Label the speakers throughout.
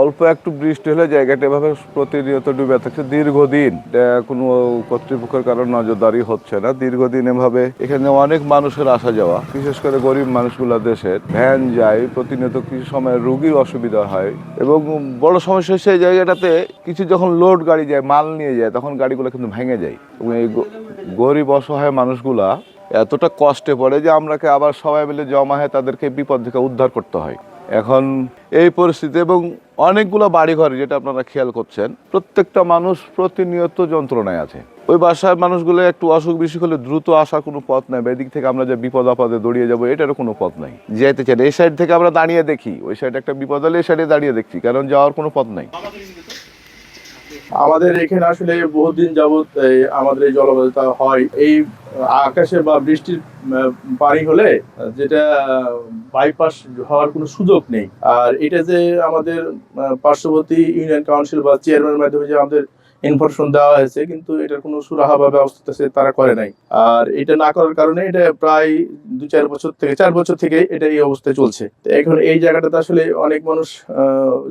Speaker 1: অল্প একটু বৃষ্টি হলে জায়গাটা এভাবে প্রতিনিয়ত ডুবে থাকছে। দীর্ঘদিন কোনো কর্তৃপক্ষের কারণ নজরদারি হচ্ছে না। দীর্ঘদিন এভাবে এখানে অনেক মানুষের আসা যাওয়া। বিশেষ করে গরিব মানুষগুলা দেশের ভ্যান যায়, প্রতিনিয়ত কিছু সময় রুগীর অসুবিধা হয় এবং বড় সমস্যা এই জায়গাটাতে কিছু যখন লোড গাড়ি যায়, মাল নিয়ে যায়, তখন গাড়িগুলো কিন্তু ভেঙে যায়। এবং এই গরিব অসহায় মানুষগুলা এতটা কষ্টে পড়ে যে আমরাকে আবার সবাই মিলে জমা হয়ে তাদেরকে বিপদ থেকে উদ্ধার করতে হয়। এখন এই পরিস্থিতি এবং অনেকগুলো বাড়িঘর যেটা আপনারা খেয়াল করছেন, প্রত্যেকটা মানুষ প্রতিনিয়ত যন্ত্রণায় আছে। ওই বাসার মানুষগুলো একটু অসুখ বিসুখ হলে দ্রুত আসার কোনো পথ নাই এদিক থেকে আমরা যে বিপদ আপদে দৌড়িয়ে যাব এটারও কোনো পথ নাই। যেতে চাই এই সাইড থেকে আমরা দাঁড়িয়ে দেখি, ওই সাইড একটা বিপদ হলে এই সাইডে দাঁড়িয়ে দেখছি, কারণ যাওয়ার কোনো পথ নাই।
Speaker 2: আমাদের এখানে আসলে বহুদিন এই আমাদের এই জলবায়ুটা হয়। এই আকাশে বা বৃষ্টির পানি হলে যেটা বাইপাস হওয়ার কোনো সুযোগ নেই। আর এটা যে আমাদের পার্শ্ববর্তী ইউনিয়ন কাউন্সিল বা চেয়ারম্যানের মাধ্যমে যে আমাদের ইনফরমেশন দেওয়া হয়েছে, কিন্তু এটার কোনো সুরাহা বা ব্যবস্থা তারা করে নাই। আর এটা না করার কারণে এটা প্রায় দু চার বছর থেকে, চার বছর থেকে এটা এই অবস্থায় চলছে। এখন এই জায়গাটাতে আসলে অনেক মানুষ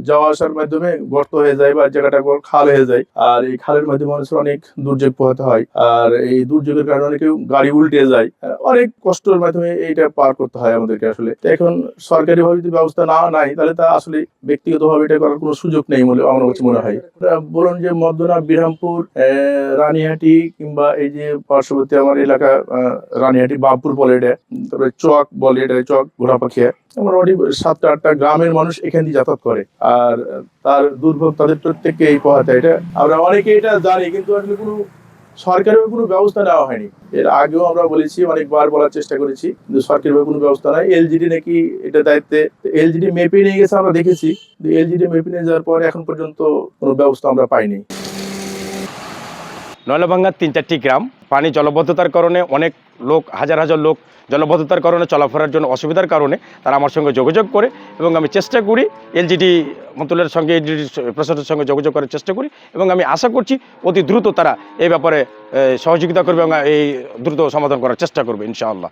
Speaker 2: যাওয়া আসার মাধ্যমে গর্ত হয়ে যায় বা জায়গাটা খাল হয়ে যায়। আর এই খালের মাধ্যমে মানুষের অনেক দুর্যোগ পোহাতে হয়। আর এই দুর্যোগের কারণে অনেকে গাড়ি উল্টে যায়। অনেক কষ্টের মাধ্যমে এইটা পার করতে হয় আমাদেরকে আসলে। এখন সরকারি ভাবে যদি ব্যবস্থা না, নাই, তাহলে তা আসলে ব্যক্তিগতভাবে এটা করার কোনো সুযোগ নেই বলে আমার কাছে মনে হয়। বলুন যে মদনা বিরামপুর রানীহাটি কিংবা এই যে পার্শ্ববর্তী আমার এলাকা রানীহাটি বাবপুর বলে এটা, তারপরে চক বলে এটা, চক ঘোড়াপাখিয়া মোটামুটি সাতটা আটটা গ্রামের মানুষ এখান দিয়ে যাতায়াত করে। আর তার দুর্ভোগ তাদের প্রত্যেককে এই পোহাতে এটা আমরা অনেকে এটা জানি, কিন্তু আসলে কোনো সরকারের কোনো ব্যবস্থা নেওয়া হয়নি। এর আগেও আমরা বলেছি, অনেকবার বলার চেষ্টা করেছি, কিন্তু সরকারের কোনো ব্যবস্থা নাই। এলজিডি নাকি এটা দায়িত্বে এলজিডি মেপে নিয়ে গেছে, আমরা দেখেছি। এলজিডি মেপে নিয়ে যাওয়ার পরে এখন পর্যন্ত কোনো ব্যবস্থা আমরা পাইনি।
Speaker 3: নয়লাভাঙ্গার তিন চারটি গ্রাম, পানি জলবদ্ধতার কারণে অনেক লোক, হাজার হাজার লোক জলবদ্ধতার কারণে চলাফেরার জন্য অসুবিধার কারণে তারা আমার সঙ্গে যোগাযোগ করে এবং আমি চেষ্টা করি এলজিডি মন্ত্রণালয়ের সঙ্গে, এলজিডি প্রশাসনের সঙ্গে যোগাযোগ করার চেষ্টা করি এবং আমি আশা করছি অতি দ্রুত তারা এই ব্যাপারে সহযোগিতা করবে এবং এই দ্রুত সমাধান করার চেষ্টা করবে, ইনশাআল্লাহ।